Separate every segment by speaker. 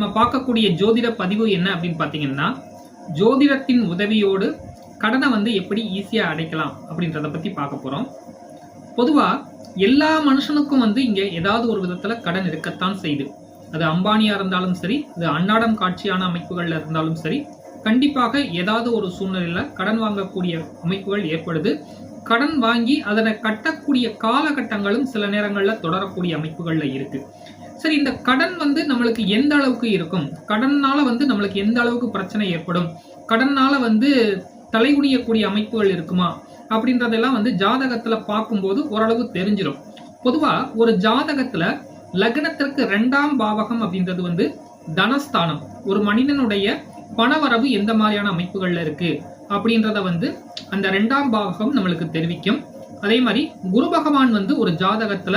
Speaker 1: நம்ம பார்க்கக்கூடிய ஜோதிட பதிவு என்ன அப்படின்னு பார்த்தீங்கன்னா ஜோதிடத்தின் உதவியோடு கடனை வந்து எப்படி ஈஸியாக அடைக்கலாம் அப்படின்றத பற்றி பார்க்க போகிறோம் பொதுவாக எல்லா மனுஷனுக்கும் வந்து இங்கே ஏதாவது ஒரு விதத்தில் கடன் இருக்கத்தான் செய்யுது. அது அம்பானியா இருந்தாலும் சரி அது அன்னாடம் காட்சியான அமைப்புகள்ல இருந்தாலும் சரி கண்டிப்பாக ஏதாவது ஒரு சூழ்நிலையில கடன் வாங்கக்கூடிய அமைப்புகள் ஏற்படுது. கடன் வாங்கி அதனை கட்டக்கூடிய காலகட்டங்களும் சில நேரங்களில் தொடரக்கூடிய அமைப்புகள்ல இருக்கு. சரி இந்த கடன் வந்து நம்மளுக்கு எந்த அளவுக்கு இருக்கும்? கடன்னால வந்து நம்மளுக்கு எந்த அளவுக்கு பிரச்சனை ஏற்படும்? கடன்னால வந்து தலைகுனியக்கூடிய அமைப்புகள் இருக்குமா? அப்படின்றதெல்லாம் வந்து ஜாதகத்துல பார்க்கும்போது ஓரளவு தெரிஞ்சிடும் பொதுவா ஒரு ஜாதகத்துல லக்னத்திற்கு ரெண்டாம் பாவகம் அப்படின்றது வந்து தனஸ்தானம். ஒரு மனிதனுடைய பணவரவு எந்த மாதிரியான அமைப்புகள்ல இருக்கு? அப்படின்றத வந்து அந்த ரெண்டாம் பாவகம் நம்மளுக்கு தெரிவிக்கும். அதே மாதிரி குரு பகவான் வந்து ஒரு ஜாதகத்துல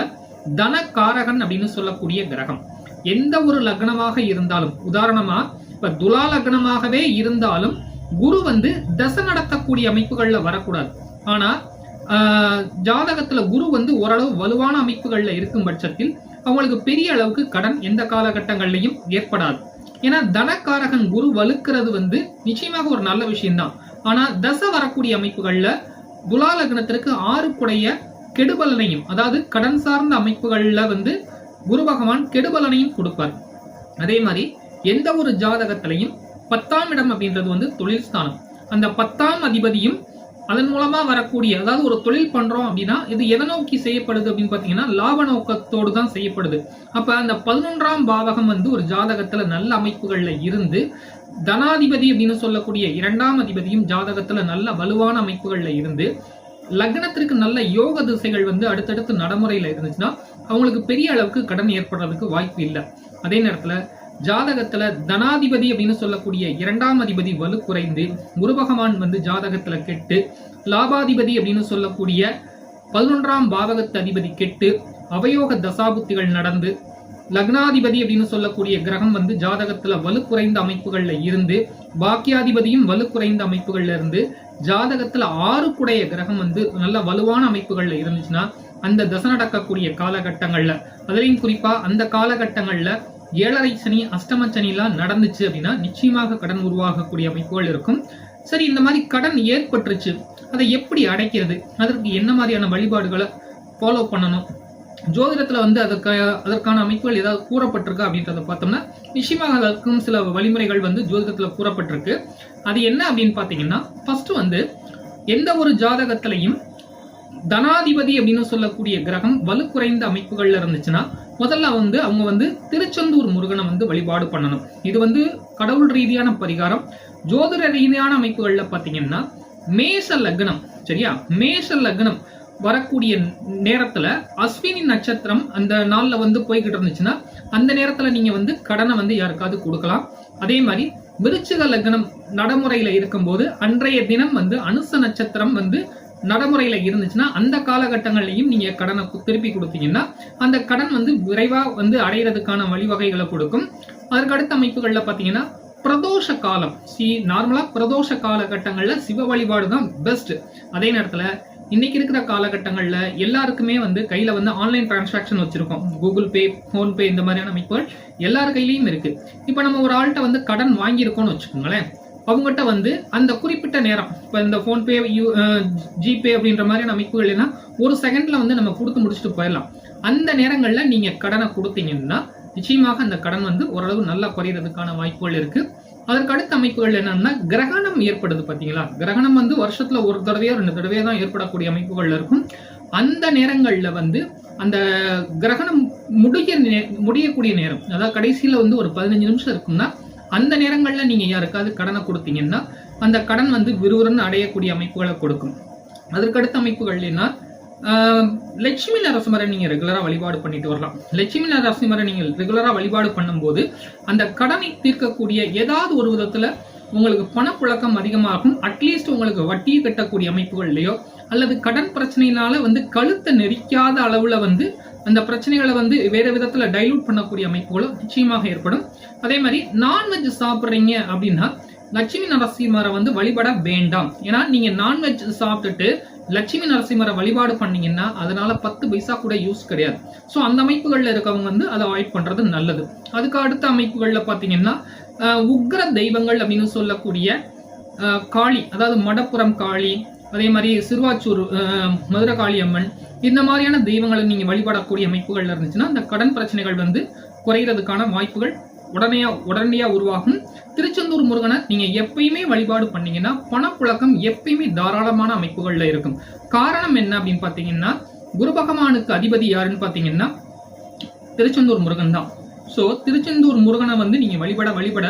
Speaker 1: தனக்காரகன் அப்படின்னு சொல்லக்கூடிய கிரகம். எந்த ஒரு லக்னமாக இருந்தாலும் உதாரணமா இப்ப துலா லக்னமாகவே இருந்தாலும் குரு வந்து தசை நடத்தக்கூடிய அமைப்புகள்ல வரக்கூடாது. ஆனா ஆஹ், ஜாதகத்துல குரு வந்து ஓரளவு வலுவான அமைப்புகள்ல இருக்கும் பட்சத்தில் அவங்களுக்கு பெரிய அளவுக்கு கடன் எந்த காலகட்டங்கள்லையும் ஏற்படாது. ஏன்னா தனக்காரகன் குரு வலுக்கிறது வந்து நிச்சயமாக ஒரு நல்ல விஷயம்தான். ஆனா தசை வரக்கூடிய அமைப்புகள்ல துலா லக்னத்திற்கு ஆறுக்குடைய கெடுபலனையும் அதாவது கடன் சார்ந்த அமைப்புகள்ல வந்து குரு பகவான் கெடுபலனையும் கொடுப்பார். அதே மாதிரி எந்த ஒரு ஜாதகத்திலையும் பத்தாம் இடம் அப்படின்றது வந்து தொழில் ஸ்தானம். அந்த பத்தாம் அதிபதியும் அதன் மூலமா வரக்கூடிய அதாவது ஒரு தொழில் பண்றோம் அப்படின்னா இது எதை நோக்கி செய்யப்படுது அப்படின்னு பாத்தீங்கன்னா லாப நோக்கத்தோடு தான் செய்யப்படுது. அப்ப அந்த பதினொன்றாம் பாவகம் வந்து ஒரு ஜாதகத்துல நல்ல அமைப்புகள்ல இருந்து தனாதிபதி அப்படின்னு சொல்லக்கூடிய இரண்டாம் அதிபதியும் ஜாதகத்துல நல்ல வலுவான அமைப்புகள்ல இருந்து லக்னத்திற்கு நல்ல யோக திசைகள் வந்து அடுத்தடுத்து நடைமுறையில இருந்துச்சுன்னா அவங்களுக்கு பெரிய அளவுக்கு கடன் ஏற்படுறதுக்கு வாய்ப்பு இல்லை. அதே நேரத்துல ஜாதகத்துல தனாதிபதி அப்படின்னு சொல்லக்கூடிய இரண்டாம் அதிபதி வலு குறைந்து வந்து ஜாதகத்துல கெட்டு லாபாதிபதி அப்படின்னு சொல்லக்கூடிய பதினொன்றாம் பாவகத்து அதிபதி கெட்டு அவயோக தசாபுத்திகள் நடந்து லக்னாதிபதி அப்படின்னு சொல்லக்கூடிய கிரகம் வந்து ஜாதகத்துல வலு குறைந்த அமைப்புகள்ல இருந்து பாக்கியாதிபதியும் வலு குறைந்த அமைப்புகள்ல இருந்து ஜாதகத்துல ஆறுக்குடைய கிரகம் வந்து நல்ல வலுவான அமைப்புகள்ல இருந்துச்சுன்னா அந்த தசை நடக்கக்கூடிய காலகட்டங்கள்ல அதுலயும் குறிப்பா அந்த காலகட்டங்கள்ல ஏழரை சனி அஷ்டம சனிலாம் நடந்துச்சு அப்படின்னா நிச்சயமாக கடன் உருவாகக்கூடிய அமைப்புகள் இருக்கும். சரி இந்த மாதிரி கடன் ஏற்பட்டுருச்சு. அதை எப்படி அடைக்கிறது? அதற்கு என்ன மாதிரியான வழிபாடுகளை ஃபாலோ பண்ணணும்? ஜோதிடத்துல வந்து அதற்கு அதற்கான அமைப்புகள் ஏதாவது கூறப்பட்டிருக்கா அப்படின்றத பார்த்தோம்னா நிச்சயமாக அதற்கும் சில வழிமுறைகள் வந்து ஜோதிடத்துல கூறப்பட்டிருக்கு. அது என்ன அப்படின்னு பார்த்தீங்கன்னா ஃபஸ்ட்டு வந்து எந்த ஒரு ஜாதகத்திலையும் தனாதிபதி அப்படின்னு சொல்லக்கூடிய கிரகம் வலு குறைந்த அமைப்புகள்ல இருந்துச்சுன்னா முதல்ல வந்து அவங்க வந்து திருச்செந்தூர் முருகனை வந்து வழிபாடு பண்ணணும். இது வந்து கடவுள் ரீதியான பரிகாரம். ஜோதிட ரீதியான அமைப்புகள்ல பாத்தீங்கன்னா மேஷ லக்னம் சரியா? மேஷ லக்னம். வரக்கூடிய நேரத்துல அஸ்வினி நட்சத்திரம் அந்த நாள்ல வந்து போய்கிட்டு இருந்துச்சுன்னா அந்த நேரத்துல நீங்க வந்து கடனை வந்து யாருக்காவது கொடுக்கலாம். அதே மாதிரி விருச்சிக லக்னம் நடைமுறையில இருக்கும்போது அன்றைய தினம் வந்து அனுச நட்சத்திரம் வந்து நடைமுறையில இருந்துச்சுன்னா அந்த காலகட்டங்கள்லையும் நீங்க கடனை திருப்பி கொடுத்தீங்கன்னா அந்த கடன் வந்து விரைவா வந்து அடையிறதுக்கான வழிவகைகளை கொடுக்கும். அதற்கு அடுத்த அமைப்புகள்ல பாத்தீங்கன்னா பிரதோஷ காலம். சி நார்மலா பிரதோஷ காலகட்டங்கள்ல சிவ வழிபாடு தான் பெஸ்ட் அதே நேரத்துல இன்னைக்கு இருக்கிற காலகட்டங்களில் எல்லாருக்குமே வந்து கையில் வந்து ஆன்லைன் டிரான்சாக்ஷன் வச்சுருக்கோம். கூகுள் பே ஃபோன்பே இந்த மாதிரியான அமைப்புகள் எல்லார் கையிலையும் இருக்குது இப்போ நம்ம ஒரு ஆள்கிட்ட வந்து கடன் வாங்கியிருக்கோம்னு வச்சுக்கோங்களேன். அவங்ககிட்ட வந்து அந்த குறிப்பிட்ட நேரம் இப்போ இந்த ஃபோன்பே யூ ஜிபே அப்படின்ற மாதிரியான அமைப்புகள் எல்லாம் ஒரு செகண்டில் வந்து நம்ம கொடுத்து முடிச்சுட்டு போயிடலாம். அந்த நேரங்களில் நீங்கள் கடனை கொடுத்தீங்கன்னா நிச்சயமாக அந்த கடன் வந்து ஓரளவு நல்லா குறையிறதுக்கான வாய்ப்புகள் இருக்குது அதற்கு அடுத்த அமைப்புகள் என்னன்னா கிரகணம் ஏற்படுது பார்த்தீங்களா கிரகணம் வந்து வருஷத்துல ஒரு தடவையோ ரெண்டு தடவையோ தான் ஏற்படக்கூடிய அமைப்புகள் இருக்கும். அந்த நேரங்களில் வந்து அந்த கிரகணம் முடிய முடியக்கூடிய நேரம் அதாவது கடைசியில வந்து ஒரு பதினஞ்சு நிமிஷம் இருக்கும்னா அந்த நேரங்கள்ல நீங்க யாருக்காவது கடனை கொடுத்தீங்கன்னா அந்த கடன் வந்து விறுவிறுன்னு அடையக்கூடிய அமைப்புகளை கொடுக்கும். அதற்கடுத்த அமைப்புகள் லட்சுமி நரசிம்மரை நீங்க ரெகுலராக வழிபாடு பண்ணிட்டு வரலாம். லட்சுமி நரசிம்மரை நீங்கள் ரெகுலராக வழிபாடு பண்ணும்போது அந்த கடனை தீர்க்கக்கூடிய ஏதாவது ஒரு விதத்தில் உங்களுக்கு பணப்புழக்கம் அதிகமாகும். அட்லீஸ்ட் உங்களுக்கு வட்டியை கட்டக்கூடிய அமைப்புகள்லயோ அல்லது கடன் பிரச்சனையினால வந்து கழுத்தை நெரிக்காத அளவில் வந்து அந்த பிரச்சனைகளை வந்து வேறு விதத்தில் டைலூட் பண்ணக்கூடிய அமைப்புகளும் நிச்சயமாக ஏற்படும். அதே மாதிரி நான்வெஜ் சாப்பிட்றீங்க அப்படின்னா லட்சுமி நரசிம்மரை வந்து வழிபட வேண்டாம். ஏன்னா நீங்க நான்வெஜ் சாப்பிட்டுட்டு லட்சுமி நரசிம்மரை வழிபாடு பண்ணீங்கன்னா அதனால பத்து பைசா கூட யூஸ் கிடையாது. ஸோ அந்த அமைப்புகள்ல இருக்கவங்க வந்து அதை அவாய்ட் பண்றது நல்லது. அதுக்கு அடுத்த அமைப்புகள்ல பாத்தீங்கன்னா உக்ர தெய்வங்கள் அப்படின்னு சொல்லக்கூடிய காளி அதாவது மடப்புறம் காளி அதே மாதிரி சிறுவாச்சூர் மதுரை காளி அம்மன் இந்த மாதிரியான தெய்வங்களை நீங்க வழிபடக்கூடிய அமைப்புகள்ல இருந்துச்சுன்னா அந்த கடன் பிரச்சனைகள் வந்து குறைகிறதுக்கான வாய்ப்புகள் உடனே உடனடியா உருவாகும். திருச்செந்தூர் முருகனை நீங்க எப்பயுமே வழிபாடு பண்ணீங்கன்னா பணப்புழக்கம் எப்பயுமே தாராளமான அமைப்புகள்ல இருக்கும். காரணம் என்ன அப்படின்னு பார்த்தீங்கன்னா குரு பகவானுக்கு அதிபதி யாருன்னு பார்த்தீங்கன்னா திருச்செந்தூர் முருகன் தான். ஸோ திருச்செந்தூர் முருகனை வந்து நீங்க வழிபட வழிபட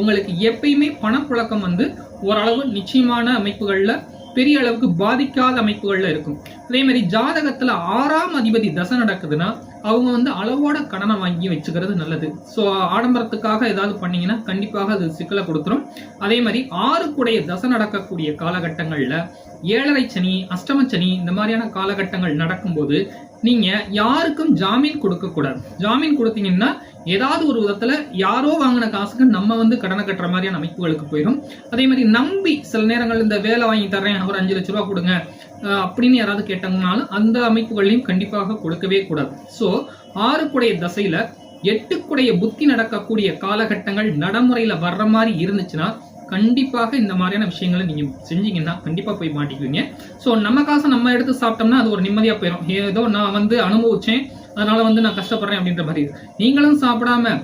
Speaker 1: உங்களுக்கு எப்பயுமே பணப்புழக்கம் வந்து ஓரளவு நிச்சயமான அமைப்புகள்ல பெரிய அளவுக்கு பாதிக்காத அமைப்புகள்ல இருக்கும். அதே மாதிரி ஜாதகத்துல ஆறாம் அதிபதி தசை நடக்குதுன்னா அவங்க வந்து அளவோட கடனை வாங்கி வச்சுக்கிறது நல்லது. ஸோ ஆடம்பரத்துக்காக ஏதாவது பண்ணீங்கன்னா கண்டிப்பாக அது சிக்கலை கொடுத்துரும். அதே மாதிரி ஆறுக்குடைய தசை நடக்கக்கூடிய காலகட்டங்களில் ஏழரை சனி அஷ்டம சனி இந்த மாதிரியான காலகட்டங்கள் நடக்கும்போது நீங்கள் யாருக்கும் ஜாமீன் கொடுக்கக்கூடாது. ஜாமீன் கொடுத்தீங்கன்னா ஏதாவது ஒரு விதத்துல யாரோ வாங்கின காசுக்கு நம்ம வந்து கடனை கட்டுற மாதிரியான அமைப்புகளுக்கு போயிடும் அதே மாதிரி நம்பி சில நேரங்கள் இந்த வேலை வாங்கி தர்றேன் ஒரு அஞ்சு லட்ச ரூபா கொடுங்க அப்படின்னு யாராவது கேட்டாங்கனாலும் அந்த அமைப்புகளையும் கண்டிப்பாக கொடுக்கவே கூடாது. ஸோ ஆறுக்குடைய தசையில எட்டுக்குடைய புத்தி நடக்கக்கூடிய காலகட்டங்கள் நடைமுறையில வர்ற மாதிரி இருந்துச்சுன்னா கண்டிப்பாக இந்த மாதிரியான விஷயங்களை நீங்க செஞ்சீங்கன்னா கண்டிப்பா போய் மாட்டிக்குவீங்க. ஸோ நம்ம காசை நம்ம எடுத்து சாப்பிட்டோம்னா அது ஒரு நிம்மதியா போயிடும் ஏதோ நான் வந்து அனுபவிச்சேன் அதனால வந்து நான் கஷ்டப்படுறேன் அப்படின்ற மாதிரி நீங்களும் சாப்பிடாம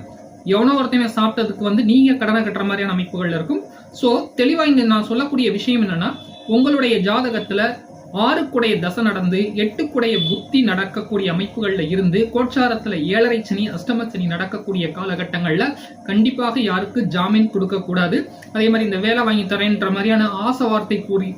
Speaker 1: எவனோ ஒருத்தவன் சாப்பிட்டதுக்கு வந்து நீங்க கடனை கட்டுற மாதிரியான அமைப்புகள் இருக்கும். ஸோ தெளிவாக இங்கே நான் சொல்லக்கூடிய விஷயம் என்னன்னா உங்களுடைய ஜாதகத்துல குடைய தசை நடந்து எட்டு குடைய புத்தி நடக்கக்கூடிய அமைப்புகளில் இருந்து கோட்சாரத்தில் ஏழரை சனி அஷ்டம சனி நடக்கக்கூடிய காலகட்டங்களில் கண்டிப்பாக யாருக்கு ஜாமீன் கொடுக்கக்கூடாது அதே மாதிரி இந்த வேலை வாங்கி தரேன்ற மாதிரியான ஆசை வார்த்தை கூறி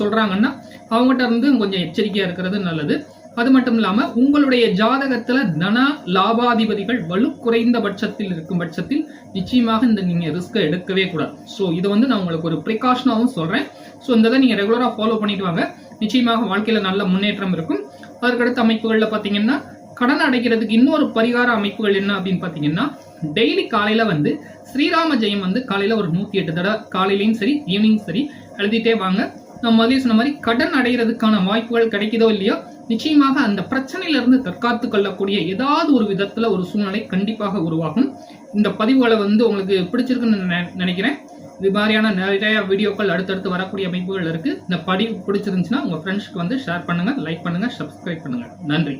Speaker 1: சொல்கிறாங்கன்னா அவங்ககிட்ட இருந்து கொஞ்சம் எச்சரிக்கையாக இருக்கிறது நல்லது. அது மட்டும் இல்லாம உங்களுடைய ஜாதகத்துல தன லாபாதிபதிகள் வலு குறைந்த பட்சத்தில் இருக்கும் பட்சத்தில் நிச்சயமாக இந்த நீங்க ரிஸ்க்கை எடுக்கவே கூடாது. ஸோ இதை வந்து நான் உங்களுக்கு ஒரு ப்ரிகாஷனாகவும் சொல்றேன். ஸோ இந்த இதை நீங்க ரெகுலரா ஃபாலோ பண்ணிட்டு வாங்க. நிச்சயமாக வாழ்க்கையில நல்ல முன்னேற்றம் இருக்கும். அதற்கடுத்த அமைப்புகள்ல பாத்தீங்கன்னா கடன் அடைக்கிறதுக்கு இன்னொரு பரிகார அமைப்புகள் என்ன அப்படின்னு பாத்தீங்கன்னா டெய்லி காலையில வந்து ஸ்ரீராம ஜெயம் வந்து காலையில ஒரு நூத்தி எட்டு தடவை காலையிலையும் சரி ஈவினிங் சரி எழுதிட்டே வாங்க. நம்ம முதலே சொன்ன மாதிரி கடன் அடைகிறதுக்கான வாய்ப்புகள் கிடைக்குதோ இல்லையோ நிச்சயமாக அந்த பிரச்சனையிலிருந்து தற்காத்து கொள்ளக்கூடிய ஏதாவது ஒரு விதத்தில் ஒரு சூழ்நிலை கண்டிப்பாக உருவாகும். இந்த பதிவுகளை வந்து உங்களுக்கு பிடிச்சிருக்குன்னு நினைக்கிறேன். இது மாதிரியான நிறைய வீடியோக்கள் அடுத்தடுத்து வரக்கூடிய அமைப்புகள் இருக்குது இந்த பதிவு பிடிச்சிருந்துச்சுன்னா உங்கள் ஃப்ரெண்ட்ஸ்க்கு வந்து ஷேர் பண்ணுங்கள் லைக் பண்ணுங்கள் சப்ஸ்கிரைப் பண்ணுங்க. நன்றி.